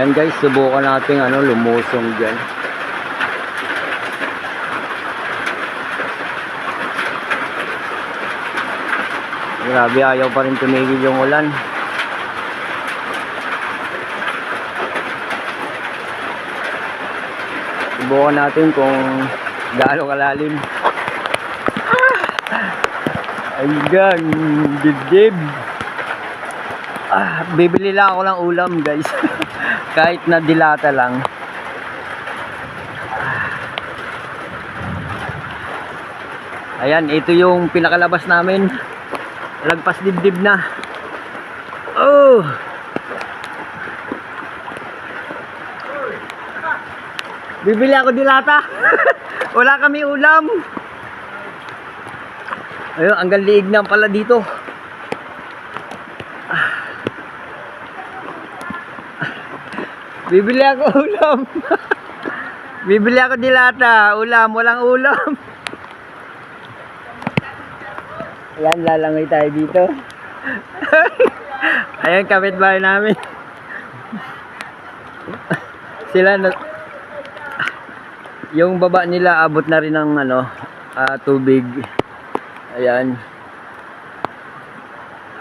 Yan guys, subukan natin ano, lumusong dyan. Grabe, ayaw pa rin tumigil yung ulan. Subukan natin kung gaano kalalim. Ayan, dibdib. Ah, bibili lang ako ng ulam, guys. Kahit na dilata lang. Ayan, ito yung pinakalabas namin. Lagpas dibdib na. Oh! Bibili ako dilata. Wala kami ulam. Ayun, ang liig na pala dito. Bibili ako ulam. Bibili ako dilata. Ulam, walang ulam. Ayan, lalangoy tayo dito. Ayan, kapitbahay namin. Sila na... Yung baba nila abot na rin ng ano, ah, tubig. Ayan.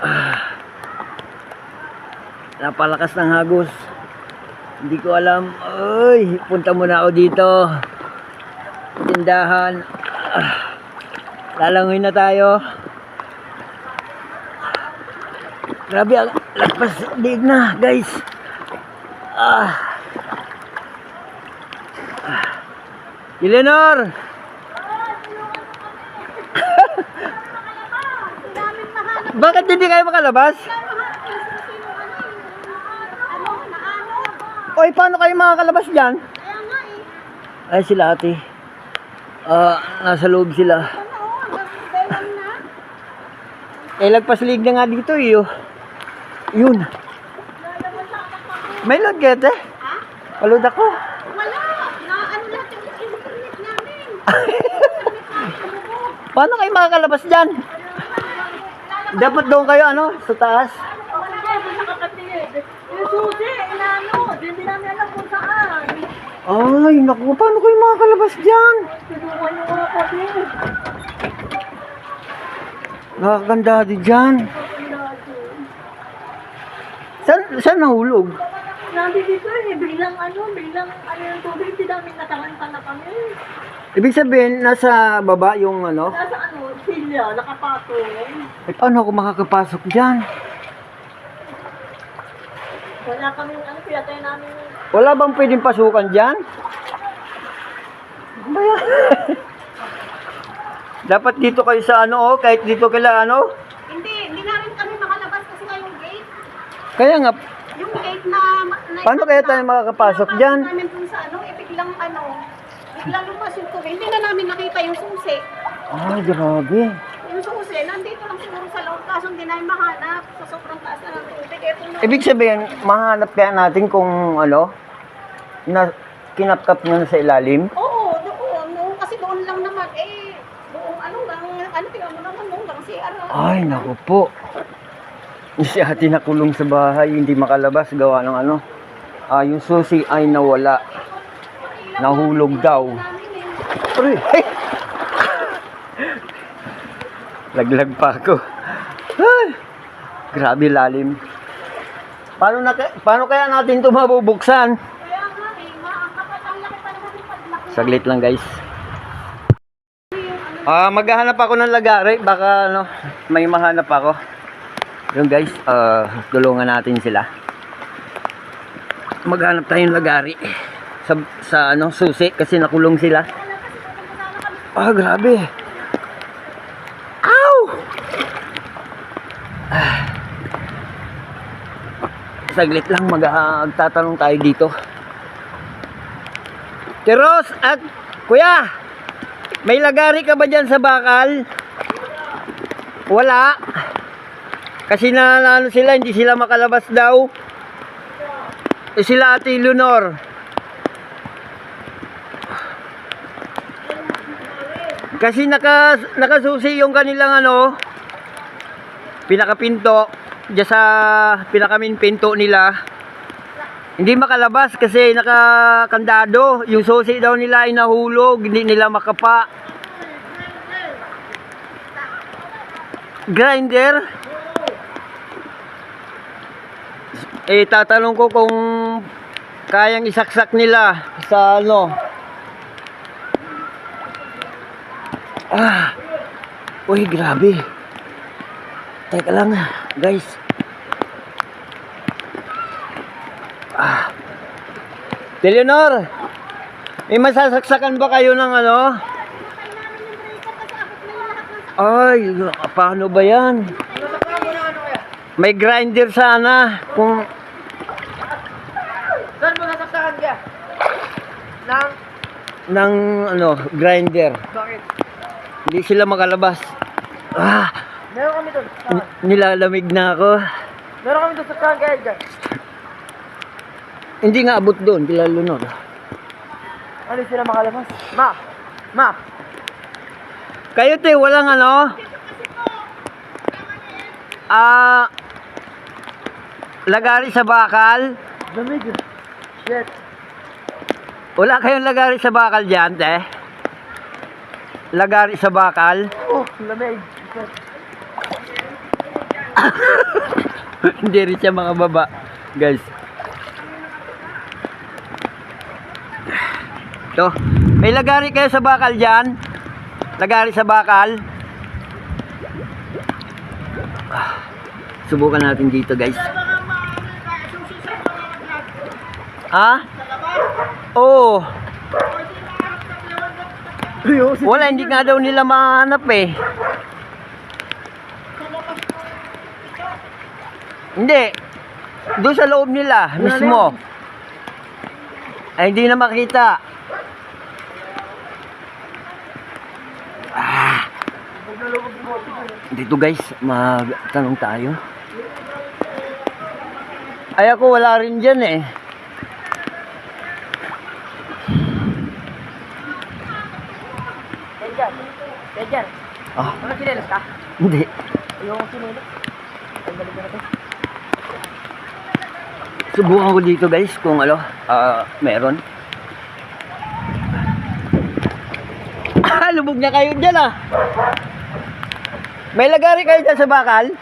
Ah. Napalakas ng hagos. Hindi ko alam. Ay, punta muna ako dito. Tindahan. Ah. Lalangoy na tayo. Grabe, ang lagpas dig na, guys. Ah. Ah. Eleanor! Bakit hindi kayo makalabas? Oy, paano kayo makakalabas dyan? Ay, sila ate. Ah, nasa loob sila. Eh, lagpaslig na nga dito eh. oh. Yun. May lagget eh. Palud ako. Wala! Na ano lahat yung internet namin. Paano kayo makakalabas dyan? Dapat doon kayo ano, sa taas. Wala ka, doon nakakatingin. Yung susi, inano, hindi namin alam kung saan. Ay, naku, paano kayo makakalabas dyan? Sinuwan yung mga kasi. Nakakaganda din dyan. Saan, saan nahulog? Nandito dito eh, biglang ano, biglang ano yung tubig, hindi namin nataranta na kami. Ibig sabihin, nasa baba yung ano? Nasa ano, silya, nakapatong. Eh, paano ako makakapasok dyan? Wala kami, ano, pinatay namin. Wala bang pwedeng pasukan dyan? Ano? Dapat dito kayo sa ano, oh, kahit dito kaila ano. Hindi, hindi namin kami makalabas kasi nga yung gate. Kaya nga, Yung gate na... na Paano kaya tayo makakapasok pinapasok dyan? namin dun sa ano, eh, biglang ano, biglang lumas yung tubig. Hindi na namin nakita yung susi. ay grabe. Yung susi, nandito lang siguro sa loob, kaso hindi namin mahanap sa sobrang taas na ng tubig. Eto na, Ibig sabihin, mahanap kaya natin kung ano, na kinapkap nyo na sa ilalim. oo, doon, no, kasi doon lang naman, eh, doon, ano lang, ano, tingnan mo naman, doon lang si Ara. Ay, naku po. Si ate nakulong sa bahay, hindi makalabas, gawa ng ano. Ah, yung susi ay nawala. Nahulog daw. Namin eh. Ay! Laglag pa ako. Ay, grabe lalim. Paano, na, paano kaya natin ito mabubuksan? Saglit lang guys. Ah, maghahanap ako ng lagari, baka ano, may mahanap ako. Yung guys, ah, tulungan natin sila. Maghanap tayong lagari sa sa ano, susi kasi nakulong sila. Ah, grabe. Saglit lang magtatanong tayo dito. Tiros at Kuya, may lagari ka ba dyan sa bakal? Wala. Kasi na na- ano sila, hindi sila makalabas daw. Eh sila ate Leonor. Kasi naka, nakasusi yung kanilang ano, pinakapinto, dyan sa pinakamin pinto nila. Hindi makalabas kasi nakakandado. Yung susi daw nila ay nahulog, hindi nila makapa. Grinder? Eh, tatanong ko kung kayang isaksak nila sa ano. Ah. Uy, grabe. Teka lang, guys. Ah. Eleanor, may masasaksakan ba kayo ng ano? Ay, paano ba yan? May grinder sana. Kung Saan mo nasaksakan ka? Nang, ng ano, grinder. bakit? Hindi sila makalabas. Ah, Meron kami doon. nilalamig na ako. Meron kami doon sa kaya dyan. Hindi nga abot doon, kila Lunor. Ano sila makalabas? Ma! Ma! Kayo te, walang ano? Ah, lagari sa bakal? Lamig. Shit. Wala kayong lagari sa bakal dyan, te? Lagari sa bakal? Oh, lamig. Shit. Hindi rin siya makababa, guys. To, may lagari kayo sa bakal dyan? Lagari sa bakal? Ah, Subukan natin dito, guys. Ha? Oo. Wala, hindi nga daw nila mahanap eh. Hindi. Doon sa loob nila, mismo. Ay, hindi na makita. Dito guys, magtanong tayo. Ay ako wala rin dyan eh. Kaya dyan. Ah, Ano sinelas ka? hindi. Ayoko sinelas. Tanggalin ko na to. Subukan ko dito guys kung ano, ah, meron. Ah, lubog na kayo dyan ah. May lagari kayo dyan sa bakal?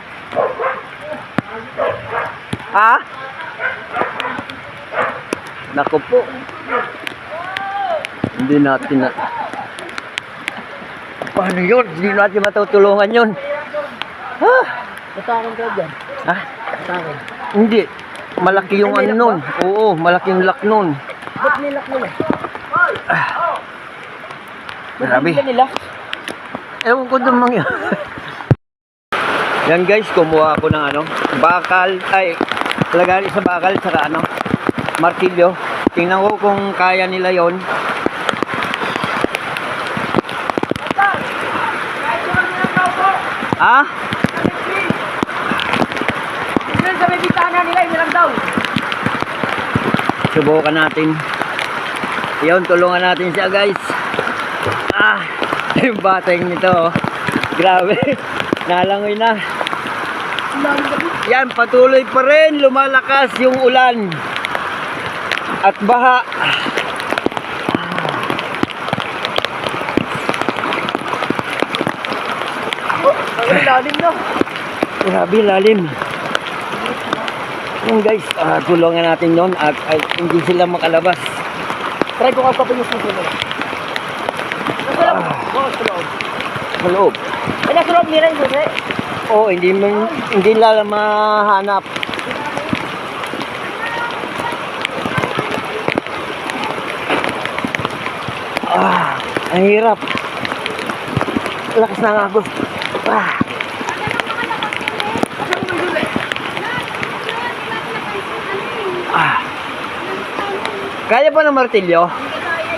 Ha? Naku po. Hindi natin na... Paano yun? Hindi natin matutulungan yun. Ha? Matakon ka dyan. Ha? Matakon. Hindi. Malaki yung ano nun. Oo, malaki yung lock nun. Ba't nilak nila? Nila nila? Ewan ko doon mga yan. Guys, kumuha ako ng ano, bakal, ay, lagari sa bakal, saka ano, martilyo. Tingnan ko kung kaya nila yon. Ah? Yun sa may bitana nila, yun lang daw. Subukan natin. Yun, tulungan natin siya guys. Ah, yung bateng nito. oh. Grabe. Nalangoy na. Yan, patuloy pa rin. Lumalakas yung ulan. At baha. Ay, lalim na. Grabe, lalim. Yun guys, ah, tulungan natin nun at at hindi sila makalabas. Try ko kapapin yung suso nila. Nasa loob. Oo, sa loob. Ay, nasa loob nila yung suso. Oo, hindi, man, hindi nila mahanap. Ah, ang hirap. Lakas ng agos. Ah. Ah. Kaya pa ng martilyo?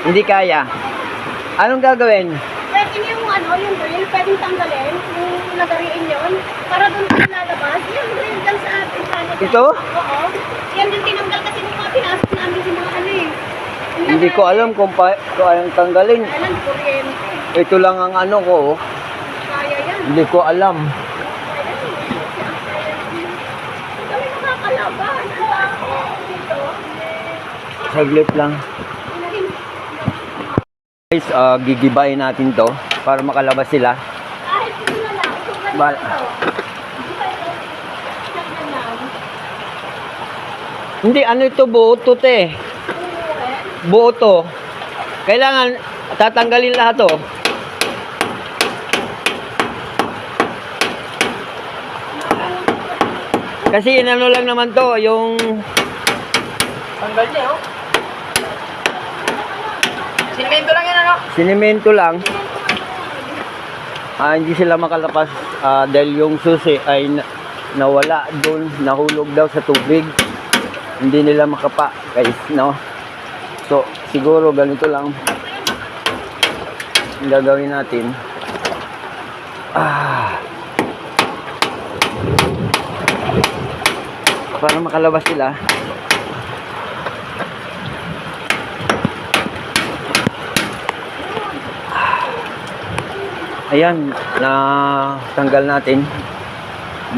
Hindi kaya. Anong gagawin? Pwede yung ano, yung drill, pwedeng tanggalin, yung lagariin yun, para doon ka lalabas. Yung drill dyan sa atin. Ano, dyan. Ito? Oo. Yan yung tinanggal kasi nung mga pinasok namin yung mga ano eh. Hindi ko alam kung, pa, kung anong tanggalin. Alam, kuryente. Ito lang ang ano ko. oh. Kaya yan. Hindi ko alam. Kami makakalaban. Ang dami dito. Saglit lang. Guys, ah, gigibayin natin to para makalabas sila. Kahit ito na lang, ito ganito. Bal-. Hindi, ano ito buo to te. Buo to. Kailangan tatanggalin lahat to. Kasi inano lang naman to, yung Tanggal niya, oh. Sinimento lang yan, ano? sinemento lang. Ah, hindi sila makalapas ah, dahil yung susi ay na- nawala doon, nahulog daw sa tubig. Hindi nila makapa, guys, no? So, siguro ganito lang ang gagawin natin. Ah. Para makalabas sila. Ayan, na tanggal natin.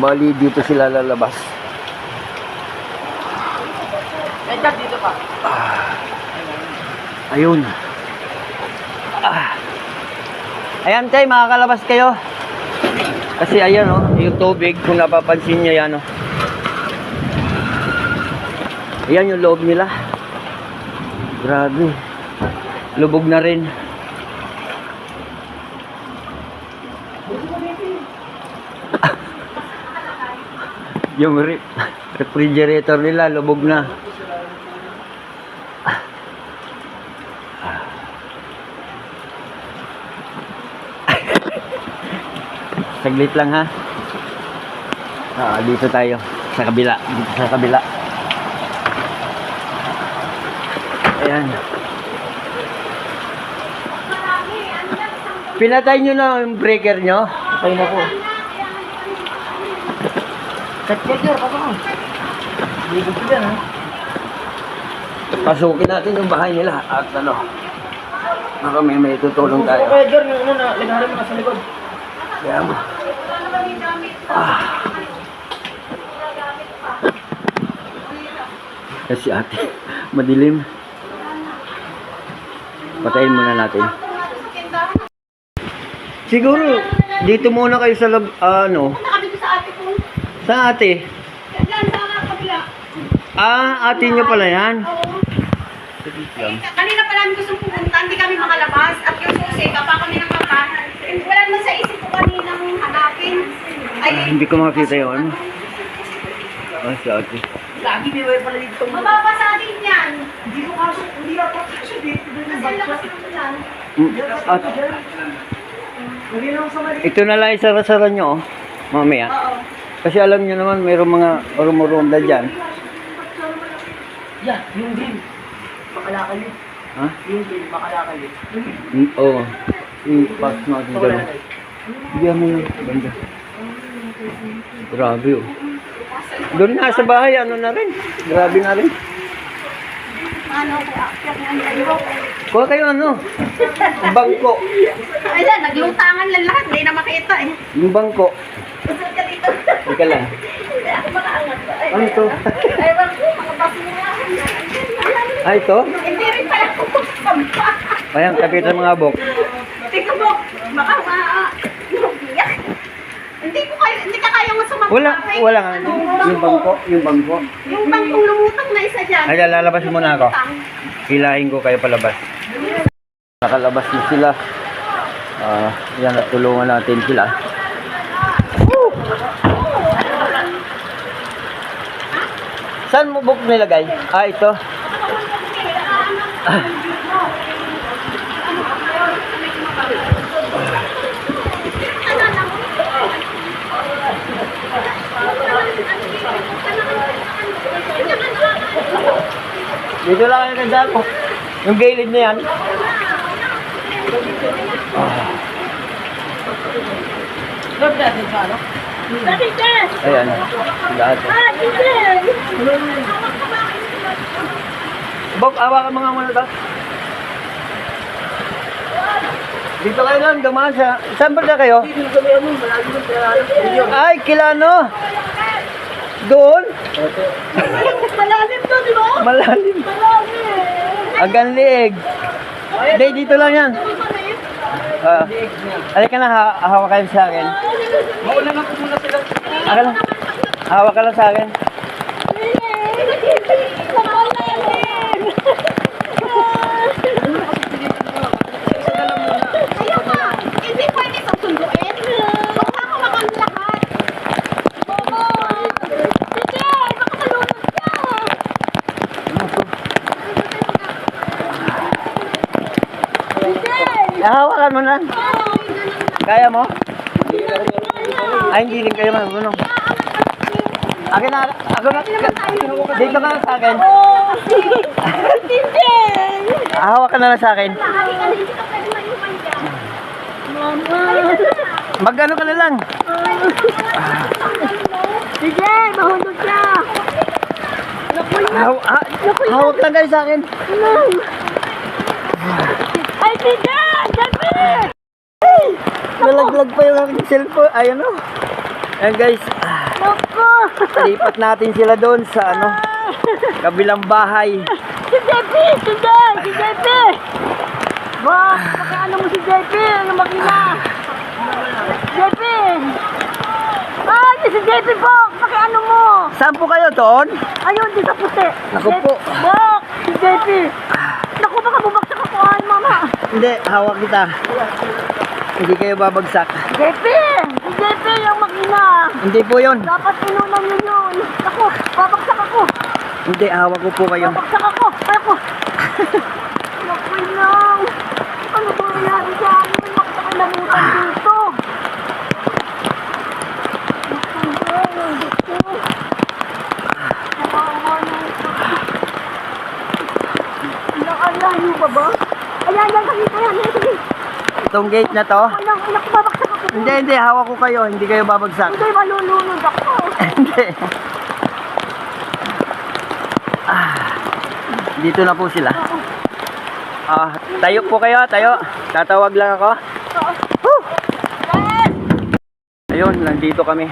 Bali, dito sila lalabas. Eh, Dad, dito pa. Ayun. Ah. Ayan, tay, makakalabas kayo. Kasi ayan, oh, yung tubig, kung napapansin niyo yan, oh. Ayan yung loob nila. Grabe. Lubog na rin. Yung re- refrigerator nila, lubog na. Saglit lang ha. Ah, dito tayo sa kabila, dito sa kabila. Ayan. Pinatay nyo na yung breaker nyo. Patay na po. Breaker, pasok mo. Ligot ko dyan, ha? Pasukin natin yung bahay nila at ano. Baka may may tutulong tayo. Okay, Jor, yung ano na, lagarin mo na sa likod. Kaya mo. Ah. Kasi ate, madilim. Patayin muna natin. Siguro, dito muna kayo sa lab, ah, ano, Punta kami sa ate ko. Sa ate. Yan, sa kabila. Ah, ate nyo pala yan. Oo. Kanina pa namin gusto pumunta, hindi kami makalabas. At yung susi, kapa kami ng kapa. Wala naman sa isip ko kaninang hanapin. Ay, Ah, hindi ko makita yun. Ah, si ate. Lagi may way pala dito. mababasa din yan. Hindi ko kaso, hindi ako kasi dito Kasi lakas ng ulan. Mm, At sa ito na lang isara-sara nyo, oh, mamaya. Oo. Kasi alam nyo naman, mayroong mga rumurunda dyan. Yan, yung green. Makalakal yun. Ha? Yung green, makalakal yun. Mm, Oo. I-pass natin dyan. Bigyan mo yung banda. Grabe oh. Doon nga sa bahay, ano na rin. Grabe na rin. Ano, ng dalawa. Kuha kayo ano? Bangko. Ayan, naglutangan lang lahat. Hindi na makita eh. Yung bangko. Gusto ka dito. Ika lang. Ano to? Ewan ko, mga basura. Ah, ito? Hindi rin pala ako magpampa. Ayan, kapitan mga bok. Tingnan mo, baka ma... Iyak. Hindi ko kaya, hindi ka kaya mo sumama. Wala, wala nga. Yung bangko, yung bangko. Yung bangkong lumutang na isa dyan. Ay, lalabas muna ako. Hilahin ko kayo palabas. Nakalabas na sila. Ah, yan, tulungan natin sila. Saan mo book nilagay? Ah, ito. Dito lang yung ganda ko. Yung gilid na yan. Lord natin sa ano? Ayan. Lahat. Bob, awa ka mga muna to. Dito kayo lang, dumaan sa... Saan ba na kayo? Ay, kilano! Doon? Malalim to, di ba? Malalim. Hanggang liig. Hindi, dito lang yan. Ah, halika na, ha hawak kayo sa akin. Mauna na po muna. Aka lang. Hawak ka lang sa akin. Hindi pwede sa sunduin. Baka ako makang lahat. Oo. Sige, baka malunod ka. Sige. Hawakan mo na. Kaya mo? Ay, hindi rin kayo marunong. Akin na, ako na. Dito ka lang sa akin. Oh, Hindi. Hawak ka na lang sa akin. Mama. Magano ka na lang. Sige, mahulog ka. Haw ha- hawak lang kayo sa akin. Ay, sige! Sabi! Nalaglag pa yung aking cellphone. Ayun o. Ayan guys, ah, Naku! lipat natin sila doon sa ano, kabilang bahay. Si Jeppy! Si Jeppy! Si Jeppy! Ba, pakiano mo si Jeppy? Ano makina? Jeppy! Ay, si Jeppy po! Pakiano mo? Saan po kayo doon? Ayun, di sa puti. Naku po. Bak! Si Jeppy! Naku, baka bubagsak ako. Ay, mama! Hindi, hawak kita. Hindi kayo babagsak. Jeppy! Si yung makina! Hindi po yun. Dapat inunan niyo yun. Ako, babagsak ako. Hindi, hawak ko po kayo. Babagsak ako. Ako. Naku, inang. Ano ba nangyari sa akin? May makakalamutan dito. Ayan, yan, kakita yan. Ayan, sige. Itong gate na to. Anak, anak, babagsak ako. Hindi, hindi, hawak ko kayo. Hindi kayo babagsak. Hindi, malulunod ako. Hindi. Ah, dito na po sila. Ah, tayo po kayo, tayo. Tatawag lang ako. Woo! Ayun, nandito kami.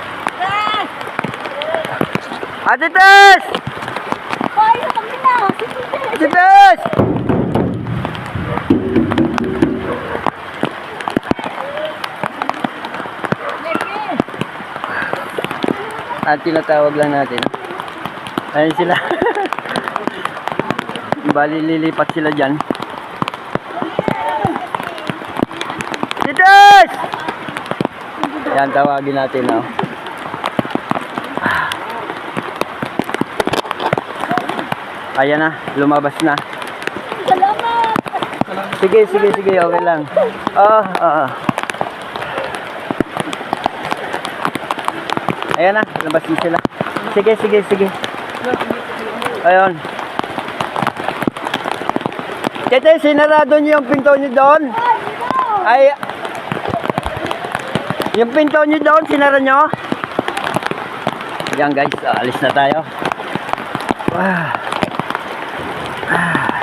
Ate Tess! Ate Tess! At tinatawag lang natin. Ayun sila. Bali lilipat sila dyan. Titus! Yan, tawagin natin. Oh. Ayan na, lumabas na. Salamat. Sige, sige, sige, okay lang. Ah, ah, ah. Ayan na, labas na sila. Sige, sige, sige. Ayun. Tete, sinarado niyo yung pinto niyo doon? Ay, yung pinto niyo doon, sinara niyo? Yan guys, alis na tayo. Ah. Ah.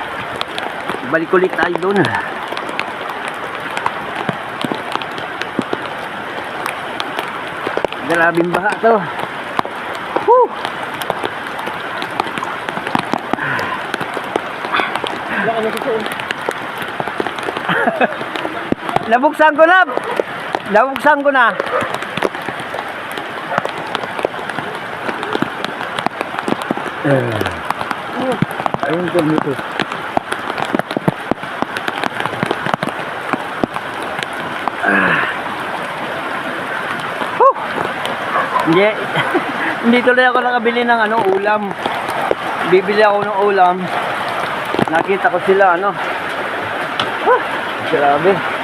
Balik ulit tayo doon. Grabing baha to. Whew. Nabuksan ko na. Nabuksan ko na. Ayun ko nito. Hindi. Hindi tuloy ako nakabili ng ano, ulam. Bibili ako ng ulam. Nakita ko sila ano. Ah, grabe.